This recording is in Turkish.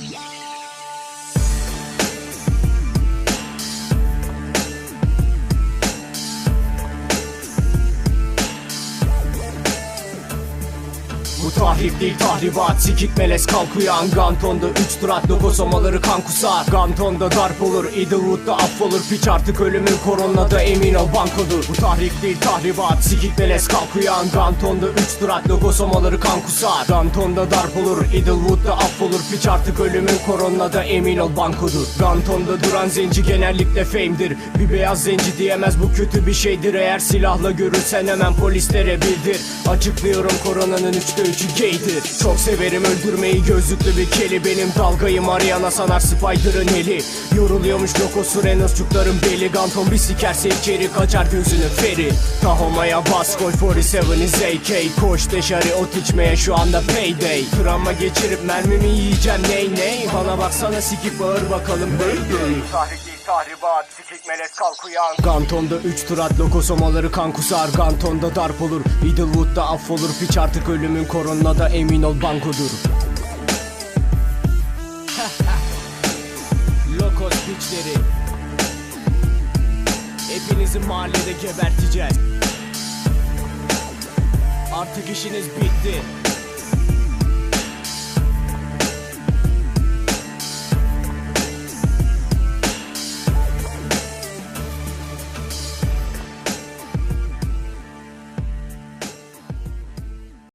Yeah. tahrip değil tahribat Sikik melez kalk uyan. Ganton'da 3 turat logosomaları kan kusar. Ganton'da darp olur Idlewood'da affolur. Piç artık ölümün koronada emin ol bankodur. Bu tahrip değil tahribat Sikik melez kalk uyan. Ganton'da 3 turat logosomaları kan kusar. Ganton'da darp olur Idlewood'da affolur. Piç artık ölümün koronada emin ol bankodur. Ganton'da duran zenci genellikle fame'dir. Bir beyaz zenci diyemez bu kötü bir şeydir. Eğer silahla görürsen hemen polislere bildir. Açıklıyorum koronanın 3'te 3'ü Gay'di Çok severim öldürmeyi gözlüklü bir keli. Benim dalgayım arayana sanar Spider'ın eli. Yoruluyormuş lokosu Renosçukların beli. Ganton bir sikerse içeri kaçar gözünü feri. Tahoma'ya bas koy 47 is AK Koş deşarı ot içmeye şu anda payday. Travma geçirip mermimi yiyeceğim ney ney? Bana baksana sikip bağır bakalım baby Sahibi tahribat sikik melez kalk uyan. Ganton'da 3 turat lokosomaları kan kusar Ganton'da darp olur. Idlewood'da affolur Piç artık ölümün koronada emin ol bankodur. Lokos piçleri. Hepinizi mahallede geberteceğiz Artık işiniz bitti